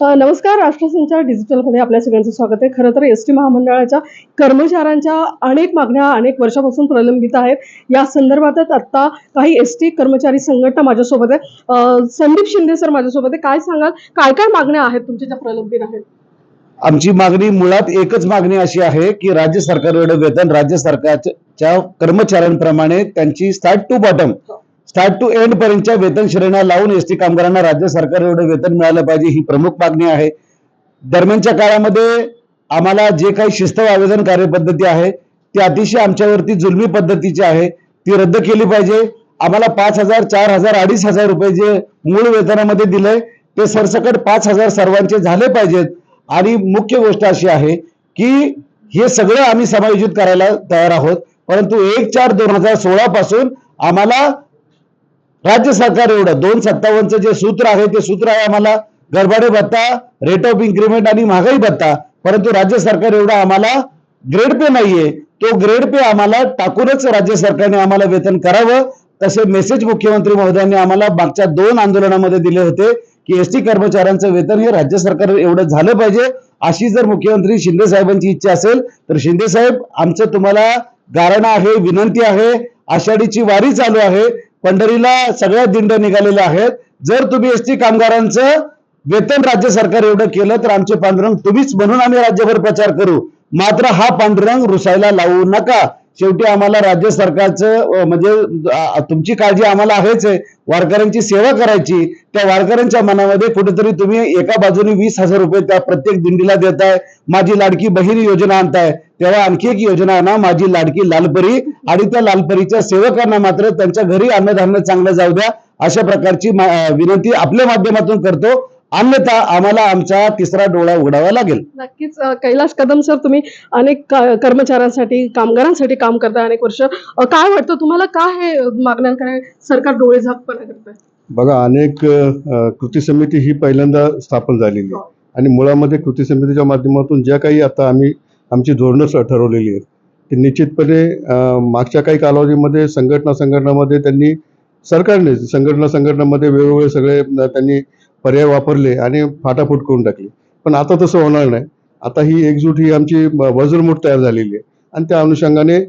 नमस्कार राष्ट्रसंचार डिजिटलमध्ये आपल्या सगळ्यांचं स्वागत आहे. खरं तर एस टी महामंडळाच्या कर्मचाऱ्यांच्या अनेक मागण्या अनेक वर्षापासून प्रलंबित आहेत. या संदर्भातच आत्ता काही एस टी कर्मचारी संघटना माझ्यासोबत आहे संदीप शिंदे सर माझ्यासोबत आहे काय सांगाल? काय काय मागण्या आहेत तुमच्या ज्या प्रलंबित आहेत? आमची मागणी मुळात एकच मागणी अशी आहे की राज्य सरकार एवढं वेतन राज्य सरकारच्या कर्मचाऱ्यांप्रमाणे त्यांची start to bottom start to end पर्यंतच्या वेतन श्रेण्या लावून एसटी कामगारांना राज्य सरकार एवढं वेतन मिळालं पाहिजे ही प्रमुख मागणी आहे. दरम्यानच्या काळामध्ये आम्हाला जे काही शिस्त आवेदन कार्यपद्धती आहे ती अतिशय आमच्यावरती जुलमी पद्धतीची आहे. ती रद्द केली पाहिजे. आम्हाला पाच हजार चार हजार अडीच हजार रुपये जे मूळ वेतनामध्ये दिलंय ते सरसकट पाच हजार सर्वांचे झाले पाहिजेत. आणि मुख्य गोष्ट अशी आहे की हे सगळं आम्ही समायोजित करायला तयार आहोत. परंतु एक चार दोन हजार सोळा पासून आम्हाला राज्य सरकार एवढं. दोन सत्तावन्नचं जे सूत्र आहे ते सूत्र आहे आम्हाला गरबाडे भत्ता रेट ऑफ इन्क्रीमेंट आणि महागाई भत्ता. परंतु राज्य सरकार एवढा आम्हाला ग्रेड पे नाहीये. तो ग्रेड पे आम्हाला टाकूनच राज्य सरकारने आम्हाला वेतन करावं. तसे मेसेज मुख्यमंत्री महोदयांनी आम्हाला मागच्या दोन आंदोलनामध्ये दिले होते की एसटी कर्मचाऱ्यांचं वेतन हे राज्य सरकार एवढं झालं पाहिजे. अशी जर मुख्यमंत्री शिंदे साहेबांची इच्छा असेल तर शिंदे साहेब आमचं तुम्हाला गारणा आहे विनंती आहे. आषाढीची वारी चालू आहे. पंढरीला सगळ्या दिंड निघालेल्या आहेत. जर तुम्ही एसटी कामगारांचं वेतन राज्य सरकार एवढं केलं तर आमचे पांडुरंग तुम्हीच म्हणून आम्ही राज्यभर प्रचार करू. मात्र हा पांडुरंग रुसायला लावू नका. शेवटी आम्हाला राज्य सरकारचं म्हणजे तुमची काळजी आम्हाला आहेच आहे. वारकऱ्यांची सेवा करायची. त्या वारकऱ्यांच्या मनामध्ये कुठेतरी तुम्ही एका बाजूने वीस हजार रुपये त्या प्रत्येक दिंडीला देताय. माझी लाडकी बहीण योजना आणताय. तेव्हा आणखी एक योजना आणा माझी लाडकी लालपरी आणि त्या लालपरीच्या सेवकांना मात्र त्यांच्या घरी अन्नधान्य चांगलं जाऊ द्या. अशा प्रकारची विनंती आपल्या माध्यमातून करतो. अन्यथा आम्हाला आमचा तिसरा डोळा उघडावा लागेल. नक्कीच अ, कैलाश कदम सर तुम्ही अनेक का- कर्मचाऱ्यांसाठी कामगारांसाठी काम करताय अनेक वर्ष. काय वाटतं तुम्हाला? काय हे मागण्यांकडे सरकार डोळे झाकपणा करतंय? बघा अनेक कृती समिती ही पहिल्यांदा स्थापन झालेली आहे. आणि मुळामध्ये कृती समितीच्या माध्यमातून ज्या काही आता आम्ही आमची धोरणं ठरवलेली आहेत ती निश्चितपणे मागच्या काही कालावधीमध्ये संघटना संघटनामध्ये त्यांनी सरकारने संघटना संघटनामध्ये वेगवेगळे सगळे त्यांनी पर्याय वापरले आणि फाटाफूट करून टाकली. पण आता तसं होणार नाही. आता ही एकजूट ही आमची वज्रमूठ तयार झालेली आहे. आणि त्या अनुषंगाने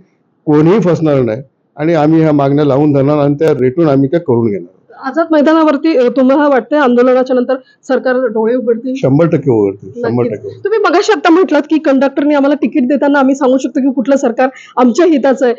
कोणीही फसणार नाही. आणि आम्ही ह्या मागण्या लावून धरणार आणि त्या रेटून आम्ही त्या करून घेणार. आझाद मैदानावरती तुम्हाला वाटतंय आंदोलनाच्या नंतर सरकार डोळे उघडतील? शंभर टक्के ओळखते शंभर. टक्के तुम्ही मगाशी आता म्हटलात की कंडक्टरने आम्हाला तिकीट देताना आम्ही सांगू शकतो की कुठलं सरकार आमच्या हिताचं आहे.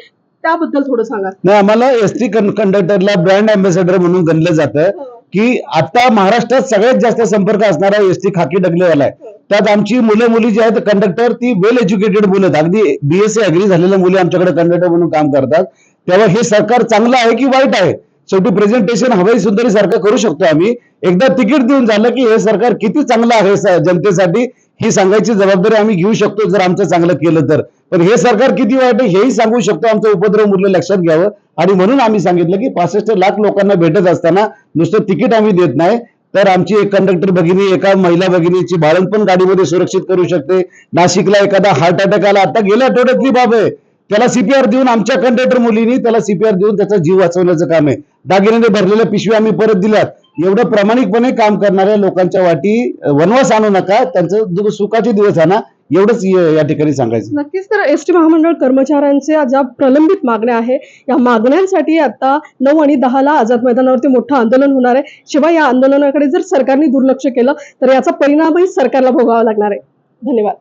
त्याबद्दल थोडं सांगा. नाही आम्हाला एसटी कंडक्टरला ब्रँड अँबॅसेडर म्हणून गणलं जातं. की आता महाराष्ट्रात सगळ्यात जास्त संपर्क असणारा एसटी खाकी डगलेवाला आहे. त्यात आमची मुलं मुली जी आहेत कंडक्टर ती वेल एज्युकेटेड मुलं आहेत. अगदी बीएससी अग्री झालेल्या मुली आमच्याकडे कंडक्टर म्हणून काम करतात. तेव्हा हे सरकार चांगलं आहे की वाईट आहे? शेवटी प्रेझेंटेशन हवाई सुंदरी सारखं करू शकतो आम्ही. एकदा तिकीट देऊन झालं की हे सरकार किती चांगलं आहे जनतेसाठी? ही सांगायची जबाबदारी आम्ही घेऊ शकतो जर आमचं चांगलं केलं तर. पण हे सरकार किती वाईट आहे हेही सांगू शकतो. आमचं उपद्रव मूल्य लक्षात घ्यावं. आणि म्हणून आम्ही सांगितलं की पासष्ट लाख लोकांना भेटत असताना नुसतं तिकीट आम्ही देत नाही. तर आमची एक कंडक्टर भगिनी एका महिला भगिनीची बाळणपण गाडीमध्ये सुरक्षित करू शकते. नाशिकला एखादा हार्ट अटॅक आला. आता गेल्या आठवड्यातली बाब आहे. त्याला सीपीआर देऊन आमच्या कंडक्टर मुलींनी त्याला सीपीआर देऊन त्याचा जीव वाचवण्याचं काम आहे. दागिन्याने भरलेल्या पिशव्या आम्ही परत दिल्यात. एवढं प्रामाणिकपणे काम करणाऱ्या लोकांच्या वाटी वनवास आणू नका त्यांचं सुखाचे दिवस आणा एवढंच या ठिकाणी सांगायचं. नक्कीच तर एस टी महामंडळ कर्मचाऱ्यांच्या ज्या प्रलंबित मागण्या आहे या मागण्यांसाठी आता नऊ आणि दहाला आझाद मैदानावरती मोठं आंदोलन होणार आहे. शिवाय या आंदोलनाकडे जर सरकारने दुर्लक्ष केलं तर याचा परिणामही सरकारला भोगावा लागणार आहे. धन्यवाद.